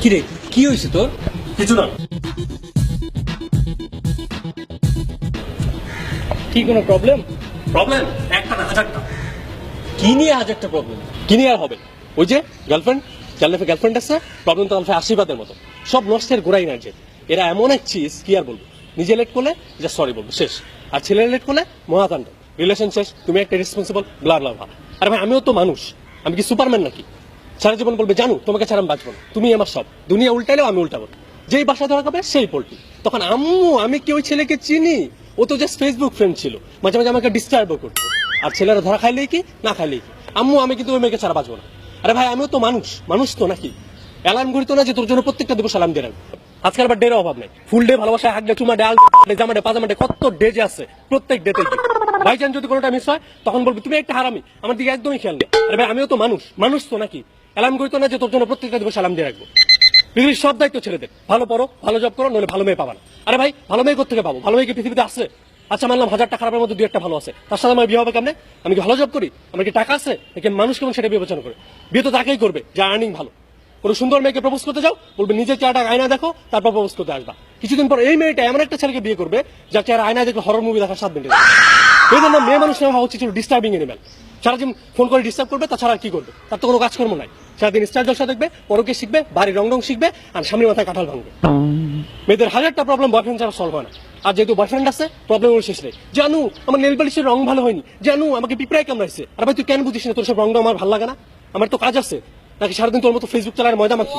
কি রে কি হয়েছে তোর? কিছু না। কি কোনো প্রবলেম প্রবলেম একটা না হাজারটা। কি নিয়ে হাজারটা প্রবলেম কি নিয়ে আর হবে? ওই যে গার্লফ্রেন্ড যার গার্লফ্রেন্ড আছে প্রবলেম তো লাইফে আশীর্বাদের মতো। সব নষ্টের গোড়াই না যে। এরা এমন এক চিজ কি আর বলব? নিজে লেট করলে যা সরি বলব শেষ। আর ছেলে লেট করলে মহাকাণ্ড। রিলেশন শেষ তুমি একটা রেসপন্সিবল ব্লা ব্লা আরে ভাই আমিও তো মানুষ। আমি কি সুপারম্যান নাকি? সারা জীবন বলবে, জানো, তোমাকে ছাড়া আমি বাঁচবো তুমি আমার সব। দুনিয়া উল্টাইলেও আমি উল্টাবো যেই বাসা ধরা হবে সেই পোল্ট্রি। তখন আম্মু, আমি কি ওই ছেলেকে চিনি? ও তো জাস্ট ফেসবুক ফ্রেন্ড ছিল। মাঝে মাঝে আমাকে ডিস্টার্বও করতো। আর ছেলেরা ধরা খাইলেই কি, না খাইলেই কি? আম্মু, আমি কিন্তু ওই মেয়েকে ছাড়া বাঁচবো না। আরে ভাই, আমিও তো মানুষ। মানুষ তো নাকি? অ্যালার্ম ঘড়ি তো না যে তোর জন্য প্রত্যেকটা দিবস অ্যালার্ম দিয়ে রাখব। আজকাল আবার ডের অভাব নেই। ফুল ডে ভালোবাসা হাক ডে চুমা জামা ডে পাজামা ডে কত ডে যে আছে? প্রত্যেক ডেতে ভাই চান যদি কোনোটা মিস হয়, তখন বলবি, তুমি একটা হারামি, আমার দিকে একদমই খেয়াল নেই। আরে ভাই, আমিও তো মানুষ মানুষ তো নাকি? অ্যালার্ম ঘড়ি তো না যে তোর জন্য প্রত্যেকটা দিবস অ্যালার্ম দিয়ে রাখব। পৃথিবীর সব দায়িত্ব ছেলেদের ভালো পড়ো, ভালো জব করো, নইলে ভালো মেয়ে পাবা না। আরে ভাই, ভালো মেয়ে কোথেকে পাবো? ভালো মেয়ে কি পৃথিবীতে আছে? আচ্ছা মানলাম হাজারটা খারাপের মধ্যে দুই একটা ভালো আছে। তার সাথে আমার বিয়ে হবে কেমনে? আমি কি ভালো জব করি? আমার কি টাকা আছে? নাকি মানুষ কেমন সেটা বিবেচনা করে? বিয়ে তো তাকেই করবে, যা আর্নিং ভালো। কোনো সুন্দর মেয়েকে প্রপোজ করতে যাও, বলবে, নিজের চেহারাটা আয়না দেখো, তারপর প্রপোজ করতে আসবা। কিছুদিন পর এই মেয়েটা এমন একটা ছেলেকে বিয়ে করবে, যার চেহারা আয়না দেখলে হরর মুভি দেখার সাত মিনিট এই জন্য মেয়ে মানুষ নেওয়া উচিত ছিল ডিস্টার্বিং এনিম্যাল সারাদিন ফোন করে ডিস্টার্ব করবে তাছাড়া আর কি করবে? তার তো কোনো কাজকর্ম নাই। সারাদিন স্টার জলসা দেখবে পরকে শিখবে বাড়ির রং রং শিখবে আর সামনের মাথায় কাঁঠাল ভাঙবে। মেয়েদের হাজারটা প্রবলেম বয়ফ্রেন্ড ছাড়া সলভ হয় না। আর যেহেতু বয়ফ্রেন্ড আছে প্রবলেম শেষ নেই। জানু আমার নেল পালিশের রং ভালো হয়নি। জানু আমাকে পিঁপড়ায় কামড়াইছে। আর ভাই তুই কেন বুঝিস না তোর সব রংটা আমার ভালো লাগে না? আমার তো কাজ আছে। নাকি সারাদিন তোর মতো ফেসবুক চালার ময়দা মাখি?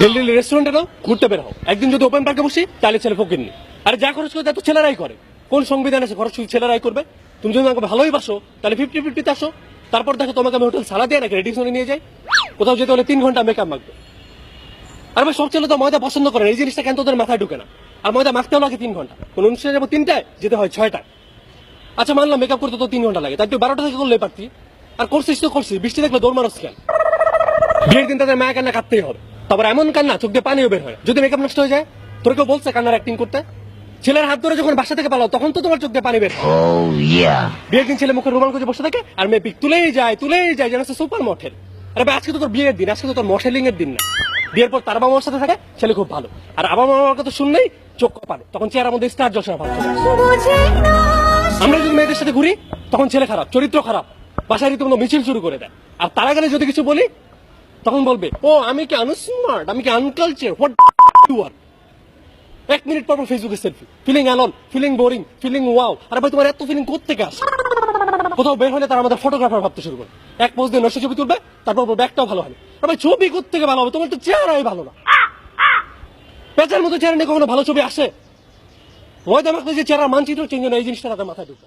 ডেলি ডেলি রেস্টুরেন্টে নাও ঘুরতে বের হও। একদিন যদি ওপেন পার্কে বসি তাহলে ছেলে ফকির নি আরে যা খরচ করে তা তো ছেলেরাই করে। কোন সংবিধান আছে? খরচ শুধু ছেলেরাই করবে? তুমি যদি আমাকে ভালোই বাসো, তাহলে ফিফটি ফিফটিতে আসো। তারপর দেখো তোমাকে আমি হোটেল সারা দিয়ে নাকি? রেডিশনে নিয়ে যাই। কোথাও যেতে হলে তিন ঘণ্টা মেকআপ মাখবে। আর ভাই, সব ছেলে তো ময়দা পছন্দ করে এই জিনিসটা কেন তোদের মাথায় ঢুকে না? আর ময়দা মাখতেও লাগে তিন ঘণ্টা। কোন অনুষ্ঠানে যাব তিনটায়? যেতে হয় ছয়টায়। আচ্ছা মানলাম মেকআপ করতে তো তিন ঘণ্টা লাগে। তাই তুই বারোটা থেকে করলে পারতি। আর করছিস তো করছিস, বৃষ্টি দেখলে দৌড় মানুষ কেন বিয়ের দিন তাদের মায়া কান্না কাটতেই হবে। তারপর এমন কান্না, চোখ দিয়ে পানিও বের হয় যদি মেকআপ নষ্ট হয়ে যায়, তোর কেউ বলছে কান্নার অ্যাক্টিং করতে? ছেলের হাত ধরে যখন বাসা থেকে পালাও তখন তো তোমার চোখ দিয়ে পানি বের হয়। Oh বিয়ের দিন ছেলে মুখে রুমাল করে বসে থাকে আর মেয়ে পিক তুলেই যায় তুলেই যায় যেন সুপার মঠের। আরে ভাই, আজকে তো তোর বিয়ের দিন আজকে তো তোর মডেলিং এর দিন না। বিয়ের পর তার বাবা সাথে থাকে ছেলে খুব ভালো। আর আবার মামার কথা শুনলেই চোখ পারে তখন চেয়ারের মধ্যে স্টার জলসা আসে। আমরা যদি মেয়েদের সাথে ঘুরি তখন ছেলে খারাপ চরিত্র খারাপ বাসায় রীতিমতো মিছিল শুরু করে দেয়। আর তারা গেলে যদি কিছু বলি তখন বলবে ও আমি কি আনস্মার্ট আমি কি আনকালচার হোয়াট ইউ আর এক মিনিট পর ফেসবুকে selfie feeling alone feeling boring feeling wow আরে ভাই, তোমার এত ফিলিং কোথেকে আসে? কোথাও বের হলে তারা আমাদের ফটোগ্রাফার ভাবতে শুরু করে। এক পোজ দিয়ে নষ্ট ছবি তুলবে, তারপর ব্যাগটাও ভালো হবে আরে ভাই, ছবি কোথেকে ভালো হবে? তোমার তো চেহারাই ভালো না। পেঁচার মতো চেহারা নিয়ে কখনো ভালো ছবি আসে? ওই মাখলে যে চেহারা মানচিত্র চেঞ্জ হয় এই জিনিসটা তাদের মাথায় ঢুকবে